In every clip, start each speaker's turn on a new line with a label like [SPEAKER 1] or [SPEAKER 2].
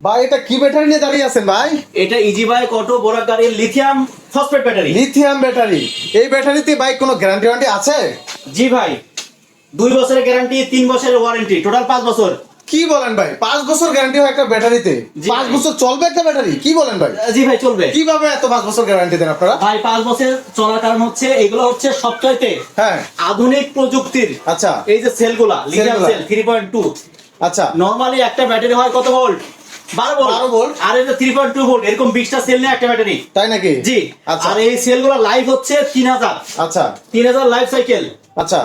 [SPEAKER 1] ভাই এটা কি ব্যাটারি নিয়ে দাঁড়িয়ে আছেন ভাই?
[SPEAKER 2] এটা ইজি বাইক অটো গাড়ির lithium phosphate battery
[SPEAKER 1] lithium battery এই ব্যাটারিতে বাইক কোনো গ্যারান্টি ওয়ারেন্টি আছে?
[SPEAKER 2] জি ভাই দুই বছরের গ্যারান্টি তিন বছরের ওয়ারেন্টি টোটাল পাঁচ বছর।
[SPEAKER 1] কি বলেন ভাই? পাঁচ বছর গ্যারান্টি হয় একটা ব্যাটারিতে পাঁচ বছর চলবে একটা ব্যাটারি কি বলেন ভাই?
[SPEAKER 2] জি ভাই চলবে।
[SPEAKER 1] কীভাবে এত পাঁচ বছর গ্যারান্টি দেন আপনারা?
[SPEAKER 2] ভাই পাঁচ বছর চলার কারণ হচ্ছে এগুলো হচ্ছে সবচাইতে
[SPEAKER 1] হ্যাঁ।
[SPEAKER 2] আধুনিক প্রযুক্তির।
[SPEAKER 1] আচ্ছা।
[SPEAKER 2] এই যে সেলগুলা lithium cell three point two
[SPEAKER 1] আচ্ছা।
[SPEAKER 2] নর্মালি একটা ব্যাটারি হয় কত ভোল্ট বারো ভোল্ট
[SPEAKER 1] 12 ভোল্ট।
[SPEAKER 2] আর এটা ভোল্ট এরকম বিশটা সেল নেই একটা ব্যাটারি
[SPEAKER 1] তাই নাকি?
[SPEAKER 2] জি।
[SPEAKER 1] আচ্ছা।
[SPEAKER 2] আর এই সেলগুলো লাইভ হচ্ছে তিন হাজার।
[SPEAKER 1] আচ্ছা।
[SPEAKER 2] সাইকেল
[SPEAKER 1] আচ্ছা।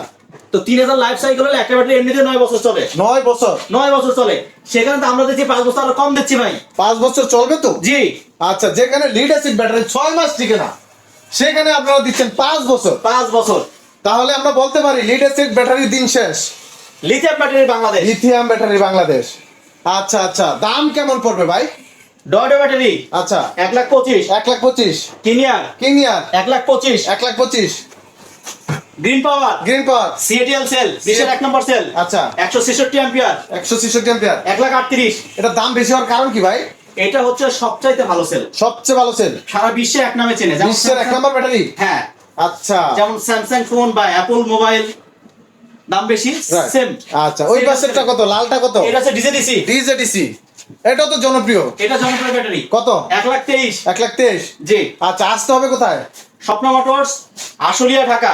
[SPEAKER 2] তো তিন হাজার লাইফ সাইকেল হলে একটা ব্যাটারি এমনিতে বছর চলে।
[SPEAKER 1] বছর?
[SPEAKER 2] বছর চলে। সেখানে তো আমরা দিচ্ছি বছর আরও কম দিচ্ছি ভাই।
[SPEAKER 1] বছর চলবে তো?
[SPEAKER 2] জি।
[SPEAKER 1] আচ্ছা যেখানে লিড অ্যাসিড ব্যাটারি ছয় মাস টিকে না সেখানে আপনারা দিচ্ছেন পাঁচ বছর।
[SPEAKER 2] পাঁচ বছর।
[SPEAKER 1] তাহলে আমরা বলতে পারি লিড অ্যাসিড ব্যাটারির দিন শেষ।
[SPEAKER 2] Lithium battery Bangladesh.
[SPEAKER 1] Lithium battery Bangladesh. আচ্ছা আচ্ছা। দাম কেমন পড়বে ভাই?
[SPEAKER 2] ডয়ডো ব্যাটারি।
[SPEAKER 1] আচ্ছা।
[SPEAKER 2] এক লাখ পঁচিশ।
[SPEAKER 1] এক লাখ পঁচিশ।
[SPEAKER 2] কিনিয়ার।
[SPEAKER 1] কিনিয়ার।
[SPEAKER 2] এক লাখ পঁচিশ।
[SPEAKER 1] এক লাখ পঁচিশ।
[SPEAKER 2] Green power
[SPEAKER 1] green power
[SPEAKER 2] CATL cell বিশ্বের এক নম্বর সেল
[SPEAKER 1] আচ্ছা।
[SPEAKER 2] একশো ছেষট্টি অ্যাম্পিয়ার
[SPEAKER 1] একশো ছেষট্টি অ্যাম্পিয়ার
[SPEAKER 2] এক লাখ আটত্রিশ।
[SPEAKER 1] এটা দাম বেশি হওয়ার কারণ কি ভাই?
[SPEAKER 2] এটা হচ্ছে সবচাইতে ভালো সেল
[SPEAKER 1] সবচেয়ে ভালো সেল
[SPEAKER 2] সারা বিশ্বে এক নামে চেনে।
[SPEAKER 1] বিশ্বের এক নম্বর ব্যাটারি?
[SPEAKER 2] হ্যাঁ।
[SPEAKER 1] আচ্ছা।
[SPEAKER 2] যেমন স্যামসাং ফোন বা অ্যাপল মোবাইল দাম বেশি সেম
[SPEAKER 1] আচ্ছা ওই পাশেরটা কত? লালটা কত?
[SPEAKER 2] এটা হচ্ছে ডিজেডিসি
[SPEAKER 1] ডিজেডিসি এটা তো জনপ্রিয়।
[SPEAKER 2] এটা জনপ্রিয় ব্যাটারি।
[SPEAKER 1] কত?
[SPEAKER 2] এক লাখ তেইশ।
[SPEAKER 1] এক লাখ তেইশ?
[SPEAKER 2] জি।
[SPEAKER 1] আচ্ছা আসতে হবে কোথায়?
[SPEAKER 2] স্বপ্ন মোটরস আশুলিয়া ঢাকা।